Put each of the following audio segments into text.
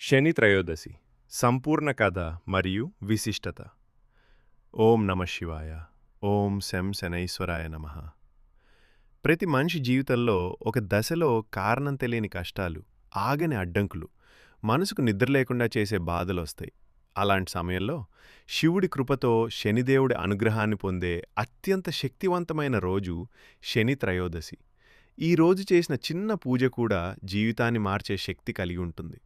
శని త్రయోదశి సంపూర్ణ కథ మరియు విశిష్టత. ఓం నమ శివాయ ఓం శం శనైశ్వరాయ నమ. ప్రతి మనిషి జీవితంలో ఒక దశలో కారణం తెలియని కష్టాలు ఆగని అడ్డంకులు మనసుకు నిద్ర లేకుండా చేసే బాధలు వస్తాయి అలాంటి సమయంలో శివుడి కృపతో శనిదేవుడి అనుగ్రహాన్ని పొందే అత్యంత శక్తివంతమైన రోజు శని త్రయోదశి. ఈ రోజు చేసిన చిన్న పూజ కూడా జీవితాన్ని మార్చే శక్తి కలిగి ఉంటుంది.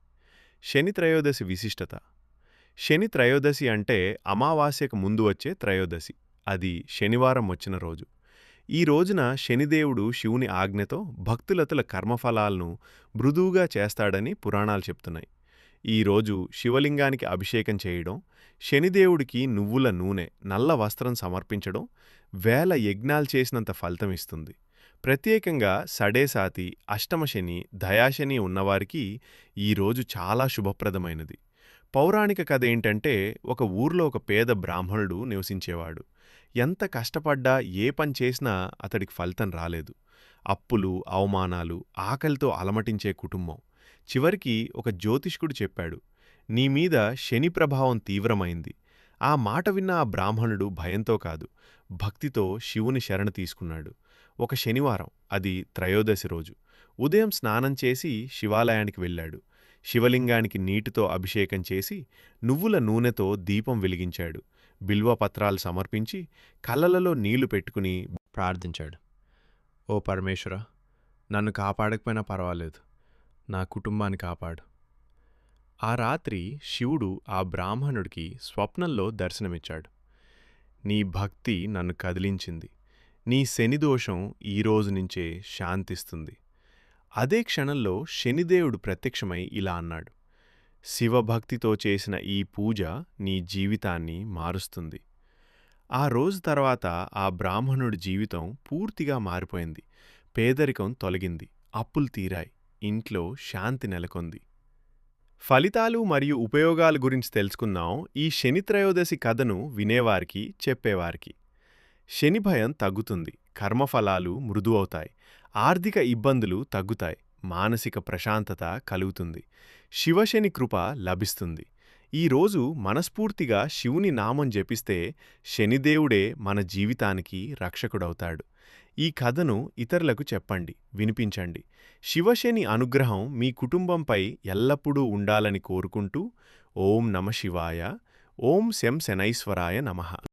శని త్రయోదశి విశిష్టత. శని త్రయోదశి అంటే అమావాస్యకు ముందు వచ్చే త్రయోదశి. అది శనివారం వచ్చిన రోజు. ఈ రోజున శనిదేవుడు శివుని ఆజ్ఞతో భక్తులతుల కర్మఫలాలను మృదువుగా చేస్తాడని పురాణాలు చెప్తున్నాయి. ఈ రోజు శివలింగానికి అభిషేకం చేయడం శనిదేవుడికి నువ్వుల నూనె నల్ల వస్త్రం సమర్పించడం వేల యజ్ఞాలు చేసినంత ఫలితం ఇస్తుంది. ప్రత్యేకంగా సడేసాతి అష్టమశని దయాశని ఉన్నవారికి ఈ రోజు చాలా శుభప్రదమైనది. పౌరాణిక కథ ఏంటంటే ఒక ఊర్లో ఒక పేద బ్రాహ్మణుడు నివసించేవాడు. ఎంత కష్టపడ్డా ఏ పని చేసినా అతడికి ఫలితం రాలేదు. అప్పులు అవమానాలు ఆకలితో అలమటించే కుటుంబం. చివరికి ఒక జ్యోతిష్కుడు చెప్పాడు నీ మీద శని ప్రభావం తీవ్రమైంది. ఆ మాట విన్న ఆ బ్రాహ్మణుడు భయంతో కాదు భక్తితో శివుని శరణ తీసుకున్నాడు. ఒక శనివారం అది త్రయోదశి రోజు. ఉదయం స్నానం చేసి శివాలయానికి వెళ్ళాడు. శివలింగానికి నీటితో అభిషేకం చేసి నువ్వుల నూనెతో దీపం వెలిగించాడు. బిల్వపత్రాలు సమర్పించి కళ్ళలలో నీళ్ళు పెట్టుకుని ప్రార్థించాడు. ఓ పరమేశ్వర నన్ను కాపాడకపోయినా పర్వాలేదు. నా కుటుంబాన్ని కాపాడు. ఆ రాత్రి శివుడు ఆ బ్రాహ్మణుడికి స్వప్నంలో దర్శనమిచ్చాడు. నీ భక్తి నన్ను కదిలించింది. నీ శనిదోషం ఈ రోజు నుంచే శాంతిస్తుంది. అదే క్షణంలో శనిదేవుడు ప్రత్యక్షమై ఇలా అన్నాడు. శివభక్తితో చేసిన ఈ పూజ నీ జీవితాన్ని మారుస్తుంది. ఆ రోజు తర్వాత ఆ బ్రాహ్మణుడి జీవితం పూర్తిగా మారిపోయింది. పేదరికం తొలగింది. అప్పులు తీరాయి. ఇంట్లో శాంతి నెలకొంది. ఫలితాలు మరియు ఉపయోగాల గురించి తెలుసుకుందాం. ఈ శని త్రయోదశి కథను వినేవారికి చెప్పేవారికి. శని భయం తగ్గుతుంది. కర్మఫలాలు మృదు అవుతాయి. ఆర్థిక ఇబ్బందులు తగ్గుతాయి. మానసిక ప్రశాంతత కలుగుతుంది. శివశని కృప లభిస్తుంది. ఈ రోజు మనస్ఫూర్తిగా శివుని నామం జపిస్తే శనిదేవుడే మన జీవితానికి రక్షకుడవుతాడు. ఈ కథను ఇతరులకు చెప్పండి వినిపించండి. శివశని అనుగ్రహం మీ కుటుంబంపై ఎల్లప్పుడూ ఉండాలని కోరుకుంటూ ఓం నమ శివాయ ఓం శం శనైశ్వరాయ నమః.